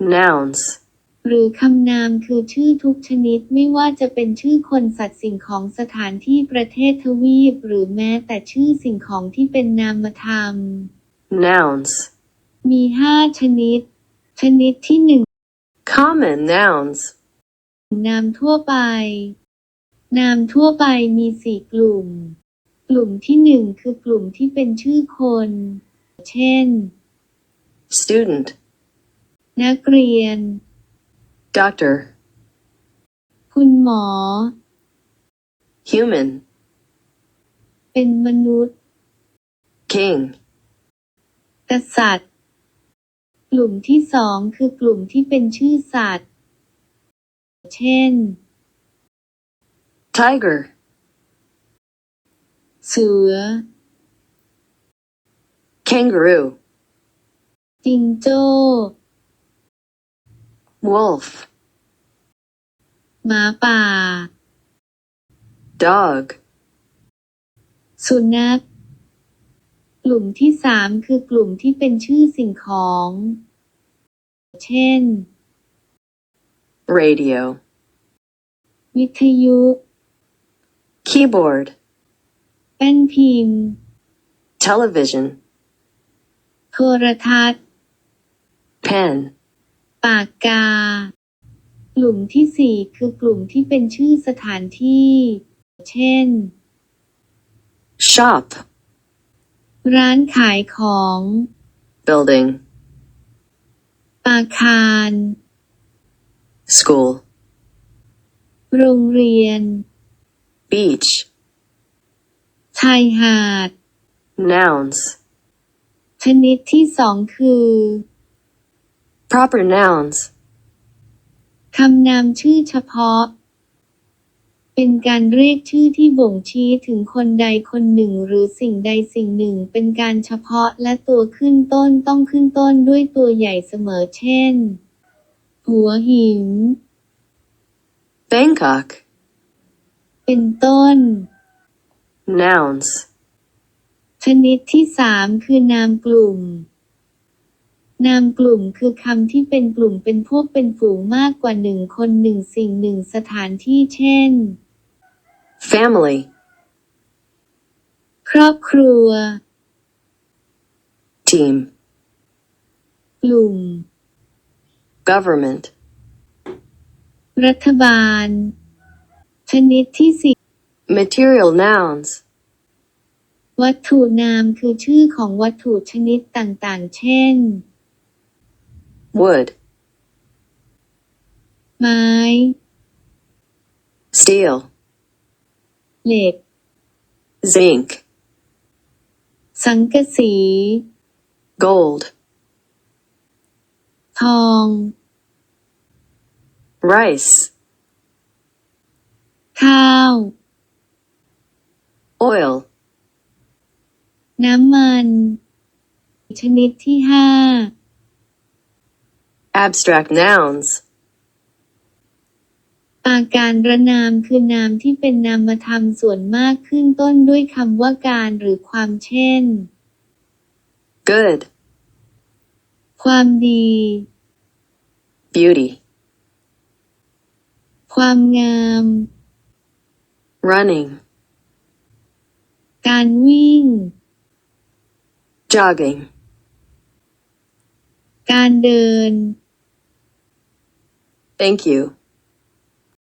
Nouns. หรือคำนามคือชื่อทุกชนิดไม่ว่าจะเป็นชื่อคนสัตว์สิ่งของสถานที่ประเทศทวีป หรือแม้แต่ชื่อสิ่งของที่เป็นนามธรรม Nouns. มีห้าชนิด ชนิดที่หนึ่ง Common nouns. นามทั่วไป นามทั่วไปมีสี่กลุ่ม กลุ่มที่หนึ่งคือกลุ่มที่เป็นชื่อคน เช่น Student. นักเรียน Doctor. คุณหมอ Human. เป็นมนุษย์ King. กษัตริย์ กลุ่มที่สองคือกลุ่มที่เป็นชื่อสัตว์ เช่น Tiger. เสือ Kangaroo. จิงโจ้ Wolf. หมาป่า Dog. สุนัข กลุ่มที่สามคือกลุ่มที่เป็นชื่อสิ่งของ เช่น Radio. วิทยุ Keyboard. แป้นพิมพ์ Television. โทรทัศน์ Pen. ปากกา กลุ่มที่สี่คือกลุ่มที่เป็นชื่อสถานที่ เช่น Shop. ร้านขายของ Building. อาคาร School. โรงเรียน Beach. ชายหาด Nouns. ชนิดที่สองคือ Proper nouns. คำนามชื่อเฉพาะ เป็นการเรียกชื่อที่บ่งชี้ถึงคนใดคนหนึ่งหรือสิ่งใดสิ่งหนึ่ง เป็นการเฉพาะและตัวขึ้นต้นต้องขึ้นต้นด้วยตัวใหญ่เสมอเช่น หัวหิน Bangkok. เป็นต้น Nouns. ชนิดที่สามคือนามกลุ่ม นามกลุ่มคือคำที่เป็นกลุ่มเป็นพวกเป็นฝูงมากกว่าหนึ่งคนหนึ่งสิ่งหนึ่งสถานที่เช่น Family. ครอบครัว Team. กลุ่ม Government. รัฐบาล ชนิดที่สี่ Material nouns. วัตถุนามคือชื่อของวัตถุชนิดต่างๆ เช่น Wood. ไม้ Steel. เหล็ก Zinc. สังกะสี Gold. ทอง Rice. ข้าว Oil. น้ำมัน ชนิดที่ห้า Abstract nouns. อาการระนามคือนามที่เป็นนามธรรมส่วนมากขึ้นต้นด้วยคำว่าการหรือความเช่น Good. ความดี Beauty. ความงาม Running. การวิ่ง Jogging. การเดิน Thank you.